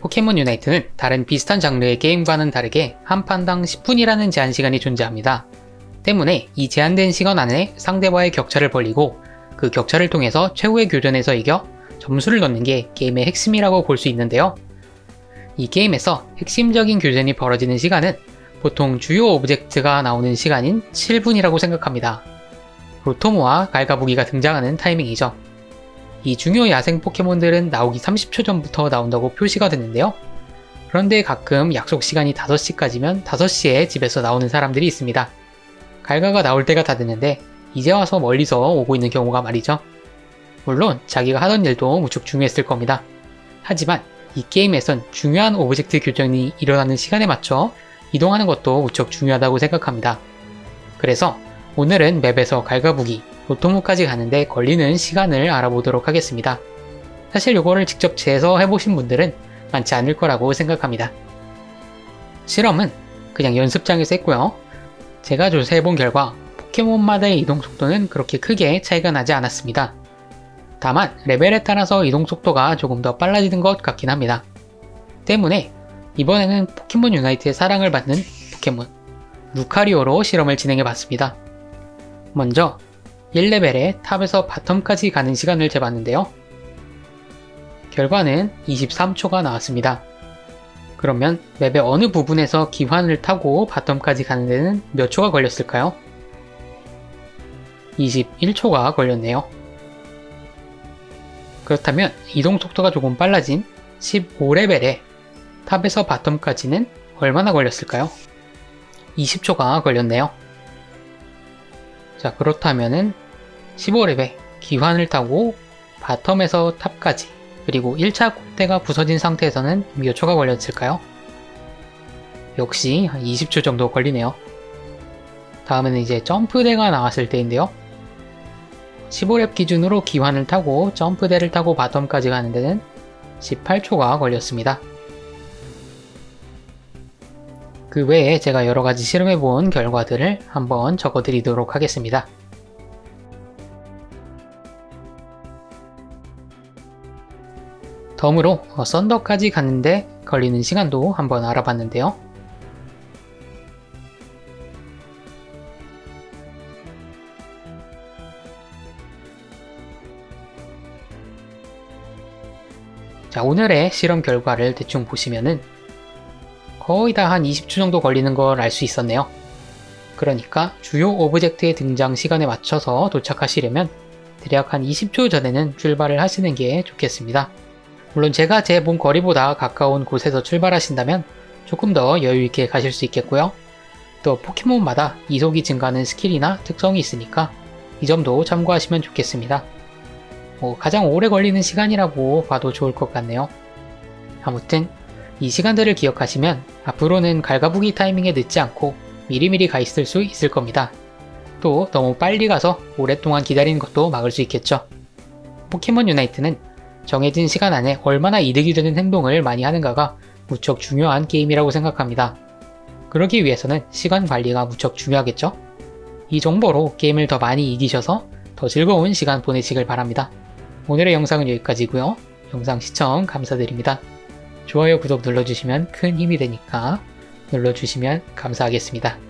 포켓몬 유나이트는 다른 비슷한 장르의 게임과는 다르게 한 판당 10분이라는 제한 시간이 존재합니다. 때문에 이 제한된 시간 안에 상대와의 격차를 벌리고 그 격차를 통해서 최후의 교전에서 이겨 점수를 넣는 게 게임의 핵심이라고 볼 수 있는데요. 이 게임에서 핵심적인 교전이 벌어지는 시간은 보통 주요 오브젝트가 나오는 시간인 7분이라고 생각합니다. 로토모와 갈가부기가 등장하는 타이밍이죠. 이 중요 야생 포켓몬들은 나오기 30초 전부터 나온다고 표시가 되는데요. 그런데 가끔 약속 시간이 5시까지면 5시에 집에서 나오는 사람들이 있습니다. 갈가가 나올 때가 다 됐는데 이제 와서 멀리서 오고 있는 경우가 말이죠. 물론 자기가 하던 일도 무척 중요했을 겁니다. 하지만 이 게임에선 중요한 오브젝트 교전이 일어나는 시간에 맞춰 이동하는 것도 무척 중요하다고 생각합니다. 그래서 오늘은 맵에서 갈가부기, 로토무까지 가는데 걸리는 시간을 알아보도록 하겠습니다. 사실 요거를 직접 재서 해보신 분들은 많지 않을 거라고 생각합니다. 실험은 그냥 연습장에서 했고요. 제가 조사해본 결과 포켓몬마다의 이동 속도는 그렇게 크게 차이가 나지 않았습니다. 다만 레벨에 따라서 이동 속도가 조금 더 빨라지는 것 같긴 합니다. 때문에 이번에는 포켓몬 유나이트의 사랑을 받는 포켓몬 루카리오로 실험을 진행해 봤습니다. 먼저 1레벨에 탑에서 바텀까지 가는 시간을 재봤는데요. 결과는 23초가 나왔습니다. 그러면 맵의 어느 부분에서 기환을 타고 바텀까지 가는 데는 몇 초가 걸렸을까요? 21초가 걸렸네요. 그렇다면 이동 속도가 조금 빨라진 15레벨에 탑에서 바텀까지는 얼마나 걸렸을까요? 20초가 걸렸네요. 자, 그렇다면은 15레벨 기환을 타고 바텀에서 탑까지 그리고 1차 골대가 부서진 상태에서는 몇 초가 걸렸을까요? 역시 한 20초 정도 걸리네요. 다음에는 이제 점프대가 나왔을 때인데요. 15렙 기준으로 기환을 타고 점프대를 타고 바텀까지 가는 데는 18초가 걸렸습니다. 그 외에 제가 여러 가지 실험해 본 결과들을 한번 적어 드리도록 하겠습니다. 덤으로 어, 썬더까지 가는데 걸리는 시간도 한번 알아봤는데요. 자, 오늘의 실험 결과를 대충 보시면은 거의 다 한 20초 정도 걸리는 걸 알 수 있었네요. 그러니까 주요 오브젝트의 등장 시간에 맞춰서 도착하시려면 대략 한 20초 전에는 출발을 하시는 게 좋겠습니다. 물론 제가 재본 거리보다 가까운 곳에서 출발하신다면 조금 더 여유있게 가실 수 있겠고요. 또 포켓몬마다 이속이 증가하는 스킬이나 특성이 있으니까 이 점도 참고하시면 좋겠습니다. 뭐 가장 오래 걸리는 시간이라고 봐도 좋을 것 같네요. 아무튼 이 시간들을 기억하시면 앞으로는 갈가부기 타이밍에 늦지 않고 미리미리 가 있을 수 있을 겁니다. 또 너무 빨리 가서 오랫동안 기다리는 것도 막을 수 있겠죠. 포켓몬 유나이트는 정해진 시간 안에 얼마나 이득이 되는 행동을 많이 하는가가 무척 중요한 게임이라고 생각합니다. 그러기 위해서는 시간 관리가 무척 중요하겠죠? 이 정보로 게임을 더 많이 이기셔서 더 즐거운 시간 보내시길 바랍니다. 오늘의 영상은 여기까지고요. 영상 시청 감사드립니다. 좋아요, 구독 눌러주시면 큰 힘이 되니까 눌러주시면 감사하겠습니다.